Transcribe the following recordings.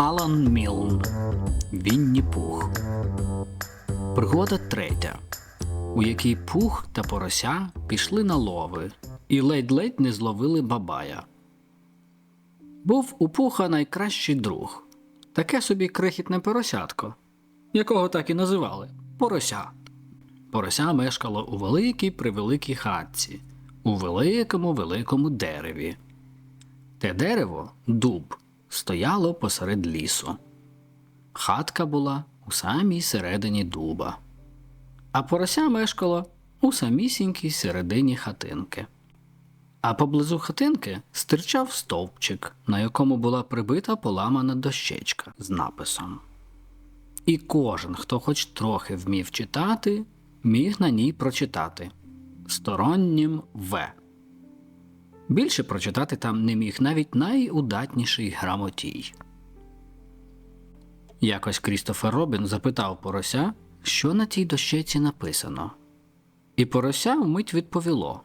Алан Мілн. Вінні Пух. Пригода третя, у якій пух та порося пішли на лови і ледь-ледь не зловили бабая. Був у пуха найкращий друг, таке собі крихітне поросятко, якого так і називали порося. Порося мешкало у великій превеликій хатці, у великому великому дереві. Те дерево, дуб, стояло посеред лісу. Хатка була у самій середині дуба, а порося мешкало у самісінькій середині хатинки. А поблизу хатинки стирчав стовпчик, на якому була прибита поламана дощечка з написом. І кожен, хто хоч трохи вмів читати, міг на ній прочитати стороннім В. Більше прочитати там не міг навіть найудатніший грамотій. Якось Крістофер Робін запитав порося, що на тій дощеці написано. І порося вмить відповіло,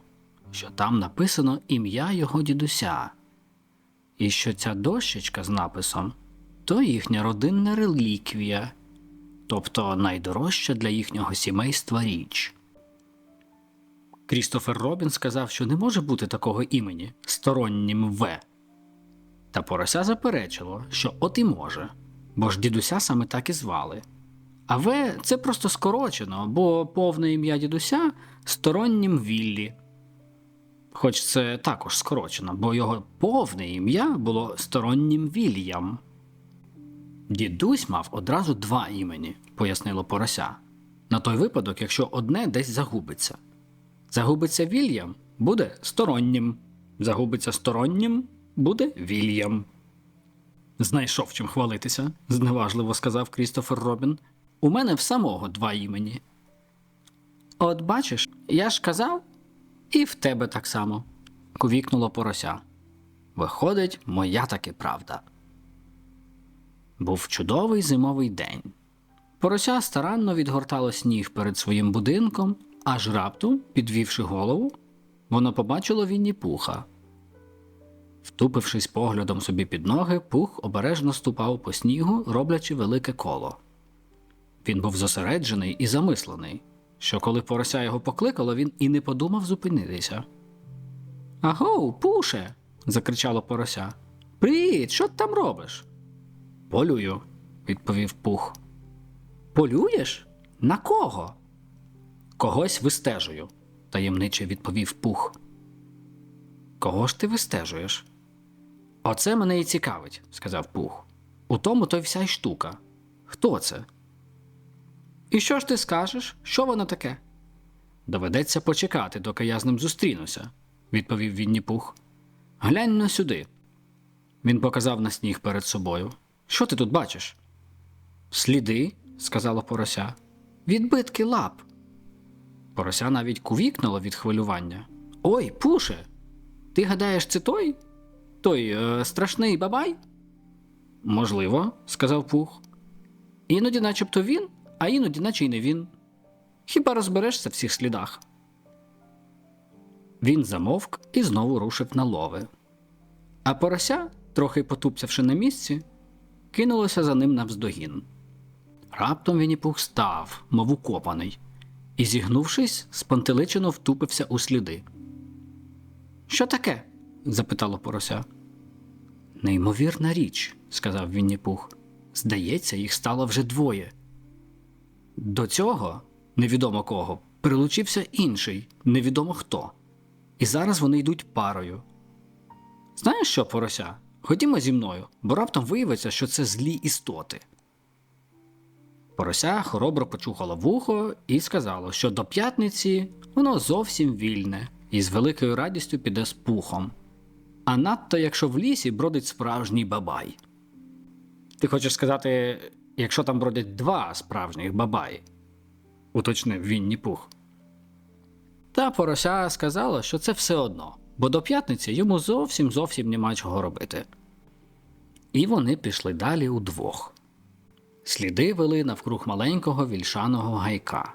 що там написано ім'я його дідуся, і що ця дощечка з написом то їхня родинна реліквія, тобто найдорожча для їхнього сімейства річ. Крістофер Робін сказав, що не може бути такого імені стороннім В. Та порося заперечило, що от і може, бо ж дідуся саме так і звали. А В це просто скорочено, бо повне ім'я дідуся стороннім Віллі. Хоч це також скорочено, бо його повне ім'я було стороннім Вільям. Дідусь мав одразу два імені, пояснило порося. На той випадок, якщо одне десь загубиться. Загубиться Вільям буде стороннім. Загубиться стороннім буде Вільям. Знайшов чим хвалитися, зневажливо сказав Крістофер Робін. У мене в самого два імені. От бачиш, я ж казав, і в тебе так само, ковікнуло порося. Виходить, моя таки правда. Був чудовий зимовий день. Порося старанно відгортало сніг перед своїм будинком, аж раптом, підвівши голову, воно побачило Вінні пуха. Втупившись поглядом собі під ноги, пух обережно ступав по снігу, роблячи велике коло. Він був зосереджений і замислений, що коли порося його покликало, він і не подумав зупинитися. Агоу, пуше. закричало порося. Привіт, що ти там робиш? Полюю, відповів пух. Полюєш? На кого? Когось вистежую, таємниче відповів пух. Кого ж ти вистежуєш? Оце мене і цікавить, сказав пух. У тому то й вся й штука. Хто це? І що ж ти скажеш? Що воно таке? Доведеться почекати, доки я з ним зустрінуся, відповів Вінні Пух. Глянь на сюди. Він показав на сніг перед собою. Що ти тут бачиш? Сліди, сказала порося. Відбитки лап. Порося навіть кувікнуло від хвилювання. Ой, пуше. Ти гадаєш, це той? Той е, страшний бабай? Можливо, сказав пух. Іноді, начебто він, а іноді, наче й не він. Хіба розберешся в всіх слідах? Він замовк і знову рушив на лови. А порося, трохи потупцявши на місці, кинулося за ним навздогін. Раптом Вінніпух став, мов укопаний, і, зігнувшись, спантеличено втупився у сліди. Що таке? запитало порося. Неймовірна річ, сказав Вінніпух. Здається, їх стало вже двоє. До цього, невідомо кого, прилучився інший, невідомо хто. І зараз вони йдуть парою. Знаєш що, порося? Ходімо зі мною, бо раптом виявиться, що це злі істоти. Порося хоробро почухало вухо і сказало, що до п'ятниці воно зовсім вільне і з великою радістю піде з пухом. А надто якщо в лісі бродить справжній бабай. Ти хочеш сказати, якщо там бродять два справжніх бабаї, уточнив Вінні Пух. Та порося сказала, що це все одно, бо до п'ятниці йому зовсім зовсім нема чого робити. І вони пішли далі удвох. Сліди вели навкруг маленького вільшаного гайка.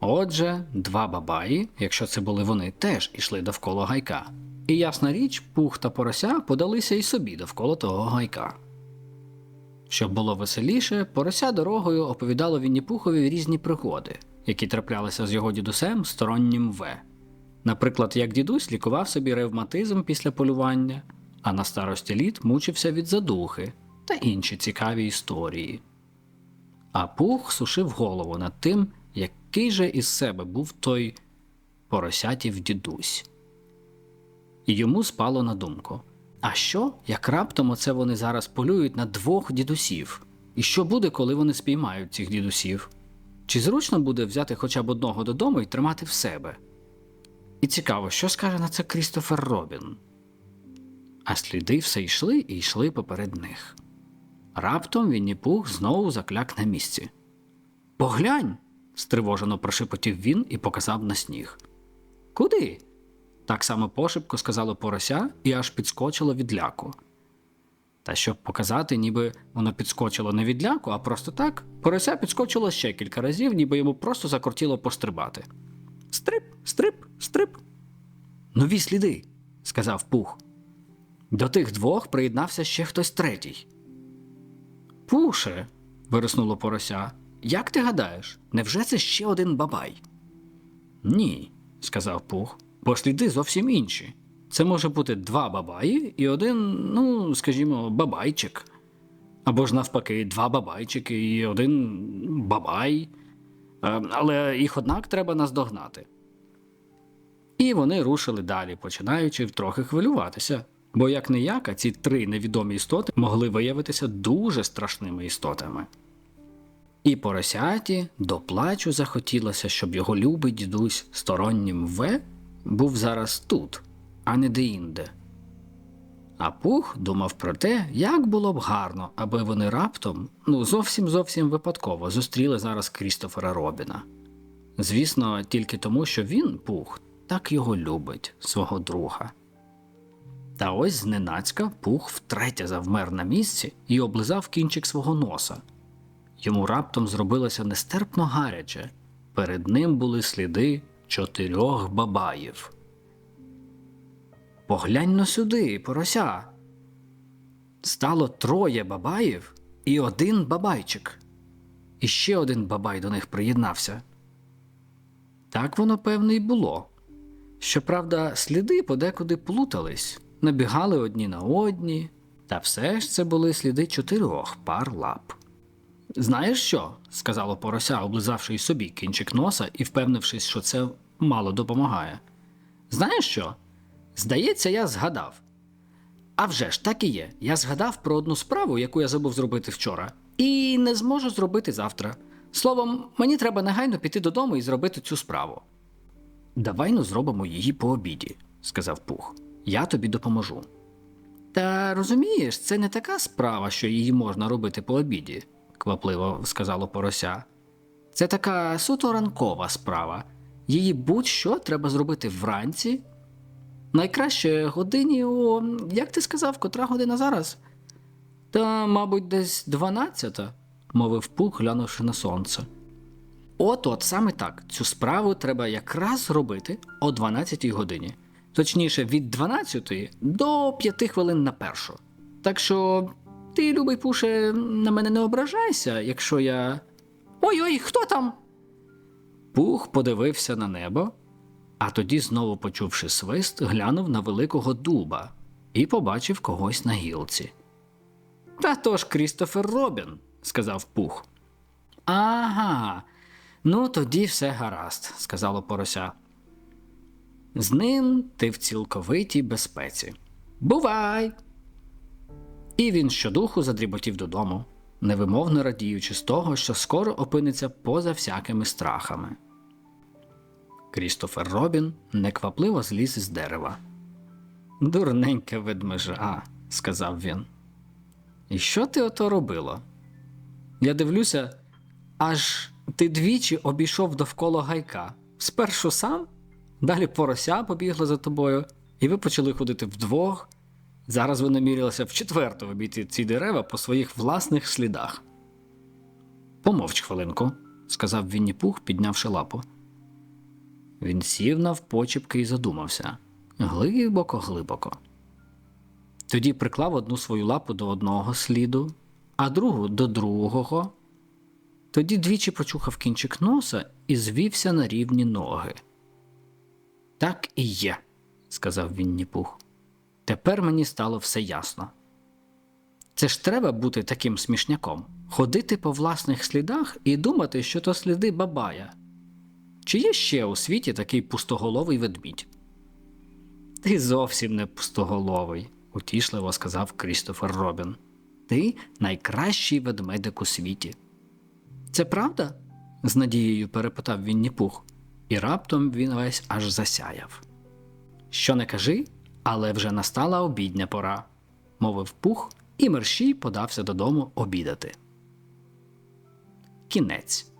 Отже, два бабаї, якщо це були вони, теж ішли довкола гайка. І ясна річ, пух та порося подалися й собі довкола того гайка. Щоб було веселіше, порося дорогою оповідало Вінніпухові різні пригоди, які траплялися з його дідусем стороннім В. Наприклад, як дідусь лікував собі ревматизм після полювання, а на старості літ мучився від задухи та інші цікаві історії. А пух сушив голову над тим, який же із себе був той поросятів дідусь. І йому спало на думку. А що, як раптом оце вони зараз полюють на двох дідусів? І що буде, коли вони спіймають цих дідусів? Чи зручно буде взяти хоча б одного додому і тримати в себе? І цікаво, що скаже на це Крістофер Робін. А сліди все йшли і йшли поперед них. Раптом Вінні-Пух знову закляк на місці. Поглянь. стривожено прошепотів він і показав на сніг. Куди? Так само пошепко сказало порося і аж підскочило від ляку. Та щоб показати, ніби воно підскочило не від ляку, а просто так, порося підскочило ще кілька разів, ніби йому просто закортіло пострибати. Стрип, стрип, стрип. Нові сліди, сказав Пух. До тих двох приєднався ще хтось третій. Пуше, вириснуло порося. Як ти гадаєш, невже це ще один бабай? Ні, сказав Пух, бо сліди зовсім інші. Це може бути два бабаї і один, ну, скажімо, бабайчик. Або ж навпаки, два бабайчики і один бабай. Е, Але їх однак треба наздогнати. І вони рушили далі, починаючи трохи хвилюватися. Бо як не як, а ці три невідомі істоти могли виявитися дуже страшними істотами. І поросяті до плачу захотілося, щоб його любий дідусь стороннім В був зараз тут, а не деінде. А Пух думав про те, як було б гарно, аби вони раптом, ну зовсім зовсім випадково, зустріли зараз Крістофера Робіна. Звісно, тільки тому, що він, Пух, так його любить, свого друга. Та ось зненацька Пух втретє завмер на місці і облизав кінчик свого носа. Йому раптом зробилося нестерпно гаряче. Перед ним були сліди чотирьох бабаїв. Поглянь но сюди, порося. Стало троє бабаїв і один бабайчик. І ще один бабай до них приєднався. Так воно, певне, й було. Щоправда, сліди подекуди плутались, набігали одні на одні, та все ж це були сліди чотирьох пар лап. Знаєш що? сказало порося, облизавши й собі кінчик носа і впевнившись, що це мало допомагає. Знаєш що? Здається, я згадав. А вже ж так і є. Я згадав про одну справу, яку я забув зробити вчора, і не зможу зробити завтра. Словом, мені треба негайно піти додому і зробити цю справу. Давай ну зробимо її по обіді, сказав Пух. Я тобі допоможу. Та розумієш, це не така справа, що її можна робити по обіді, квапливо сказало порося. Це така суто ранкова справа. Її будь-що треба зробити вранці. Найкраще годині о. Як ти сказав, котра година зараз? Та, мабуть, десь дванадцята, мовив Пух, глянувши на сонце. От от саме так. Цю справу треба якраз зробити о 12 годині. Точніше, від 12 до 5 хвилин на першу. Так що ти, любий пуше, на мене не ображайся, якщо я. Ой-ой, хто там? Пух подивився на небо, а тоді, знову почувши свист, глянув на великого дуба і побачив когось на гілці. Та то ж Крістофер Робін, сказав Пух. Ага, ну тоді все гаразд, сказало порося. З ним ти в цілковитій безпеці. Бувай! І він щодуху задріботів додому, невимовно радіючи з того, що скоро опиниться поза всякими страхами. Крістофер Робін неквапливо зліз із дерева. Дурненьке ведмежа, сказав він. І що ти ото робило? Я дивлюся, аж ти двічі обійшов довкола гайка. Спершу сам, далі порося побігла за тобою, і ви почали ходити вдвох. Зараз ви намірилися вчетверто обійти ці дерева по своїх власних слідах. Помовч хвилинку, сказав Вінні Пух, піднявши лапу. Він сів навпочіпки і задумався глибоко, глибоко. Тоді приклав одну свою лапу до одного сліду, а другу до другого. Тоді двічі почухав кінчик носа і звівся на рівні ноги. Так і є, сказав Вінні Пух. Тепер мені стало все ясно. Це ж треба бути таким смішняком, ходити по власних слідах і думати, що то сліди бабая. Чи є ще у світі такий пустоголовий ведмідь? Ти зовсім не пустоголовий, утішливо сказав Крістофер Робін. Ти найкращий ведмедик у світі. Це правда? з надією перепитав Вінні Пух, і раптом він весь аж засяяв. Що не кажи, але вже настала обідня пора, мовив пух, і мерщій подався додому обідати. Кінець.